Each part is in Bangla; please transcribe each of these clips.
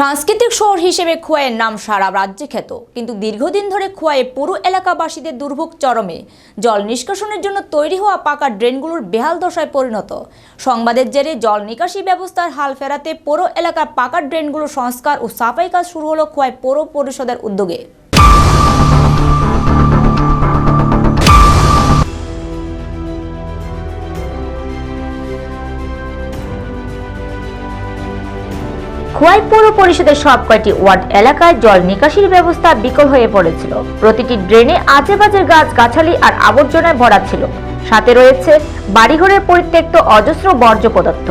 সাংস্কৃতিক শহর হিসেবে খোয়াইয়ের নাম সারা রাজ্যে খ্যাত। কিন্তু দীর্ঘদিন ধরে খোয়াইয়ে পুরো এলাকাবাসীদের দুর্ভোগ চরমে। জল নিষ্কাশনের জন্য তৈরি হওয়া পাকা ড্রেনগুলোর বেহাল দশায় পরিণত। সংবাদের জেরে জল নিকাশি ব্যবস্থার হাল ফেরাতে পুরো এলাকার পাকা ড্রেনগুলো সংস্কার ও সাফাই কাজ শুরু হলো খোয়াই পৌর পরিষদের উদ্যোগে। খোয়াই পৌর পরিষদের সব কয়টি ওয়ার্ড এলাকায় জল নিকাশির ব্যবস্থা বিকল হয়ে পড়েছিল। প্রতিটি ড্রেনে আজে বাজে গাছ, গাছালি আর আবর্জনায় ভরা ছিল। সাথে রয়েছে বাড়িঘরের পরিত্যক্ত অজস্র বর্জ্য পদার্থ।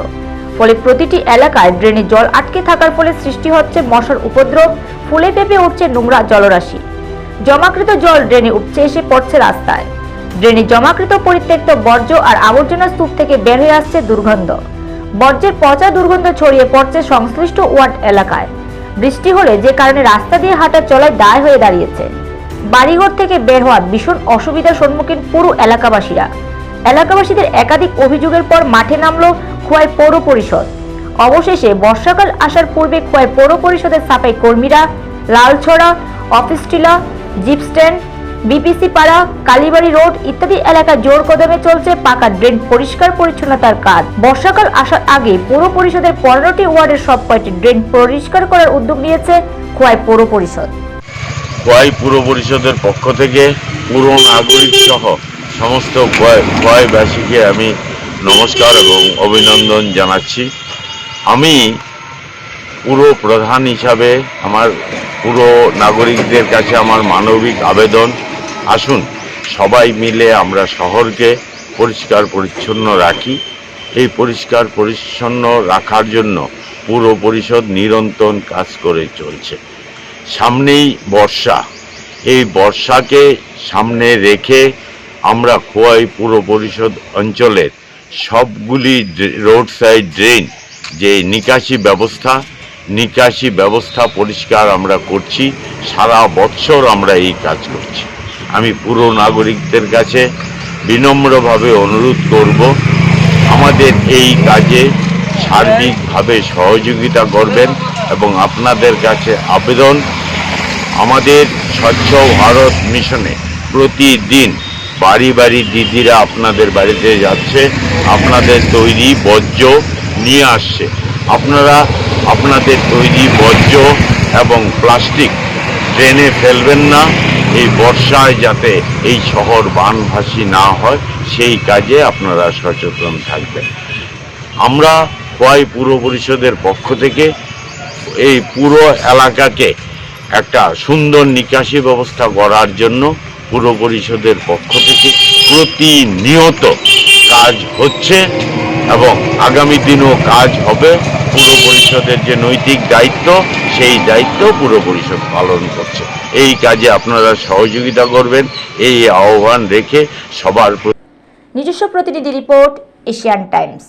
ফলে প্রতিটি এলাকায় ড্রেনে জল আটকে থাকার ফলে সৃষ্টি হচ্ছে মশার উপদ্রব, ফুলে পেঁপে উঠছে নোংরা জলরাশি। জমাকৃত জল ড্রেনে উপচে এসে পড়ছে রাস্তায়। ড্রেনে জমাকৃত পরিত্যক্ত বর্জ্য আর আবর্জনা স্তূপ থেকে বের হয়ে আসছে দুর্গন্ধ। বর্জ্যের পচা দুর্গন্ধ ছড়িয়ে পড়ছে সংশ্লিষ্ট ওয়ার্ড এলাকায়। বৃষ্টি হলে যে কারণে রাস্তা দিয়ে হাঁটা চলায় দায় হয়ে দাঁড়িয়েছে। বাড়িঘর থেকে বের হওয়া ভীষণ অসুবিধার সম্মুখীন পুরো এলাকাবাসীরা। এলাকাবাসীদের একাধিক অভিযোগের পর মাঠে নামল খোয়াই পৌর পরিষদ। অবশেষে বর্ষাকাল আসার পূর্বে খোয়াই পৌর পরিষদের সাফাই কর্মীরা, Lalchhara, office Tilla, jeep stand BPC পাড়া, কালীবাড়ি রোড ইত্যাদি এলাকায় জোর কদমে চলছে পাকা ড্রেন পরিষ্কার পরিচ্ছন্নতার কাজ। বর্ষাকাল আসার আগে পৌর পরিষদের পনেরোটি ওয়ার্ডের সব কয়টি ড্রেন পরিষ্কার করার উদ্যোগ নিয়েছে খোয়াই পৌর পরিষদ। খোয়াই পুর পরিষদের পক্ষ থেকে পুরো নাগরিক সহ সমস্ত খোয়াই খোয়াইবাসীকে আমি নমস্কার এবং অভিনন্দন জানাচ্ছি। আমি পুরো প্রধান হিসাবে আমার পুরো নাগরিকদের কাছে আমার মানবিক আবেদন আসুন, সবাই মিলে আমরা শহরকে পরিষ্কার পরিচ্ছন্ন রাখি। এই পরিষ্কার পরিচ্ছন্ন রাখার জন্য পুর পরিষদ নিরন্তর কাজ করে চলছে। সামনেই বর্ষা। এই বর্ষাকে সামনে রেখে আমরা খোয়াই পুর পরিষদ অঞ্চলের সবগুলি রোড সাইড ড্রেন। যে নিকাশি ব্যবস্থা নিকাশি ব্যবস্থা পরিষ্কার আমরা করছি। সারা বৎসর আমরা এই কাজ করছি। আমি পুরো নাগরিকদের কাছে বিনম্রভাবে অনুরোধ করব, আমাদের এই কাজে সার্বিকভাবে সহযোগিতা করবেন এবং আপনাদের কাছে আবেদন। আমাদের স্বচ্ছ ভারত মিশনে প্রতিদিন বাড়ি বাড়ি দিদিরা আপনাদের বাড়িতে যাচ্ছে, আপনাদের তৈরি বর্জ্য নিয়ে আসছে। আপনারা আপনাদের তৈরি বর্জ্য এবং প্লাস্টিক ট্রেনে ফেলবেন না। এই বর্ষায় যাতে এই শহর বানভাসী না হয়, সেই কাজে আপনারা সচেতন থাকবেন। আমরা খোয়াই পুর পরিষদের পক্ষ থেকে এই পুরো এলাকাকে একটা সুন্দর নিকাশি ব্যবস্থা করার জন্য পুর পরিষদের পক্ষ থেকে প্রতিনিয়ত কাজ হচ্ছে এবং আগামী দিনও কাজ হবে। পুর পরিষদের যে নৈতিক দায়িত্ব, সেই দায়িত্ব পুর পরিষদ পালন করছে। এই কাজে আপনারা সহযোগিতা করবেন, এই আহ্বান রেখে সবার নিজস্ব প্রতিনিধি রিপোর্ট, এশিয়ান টাইমস।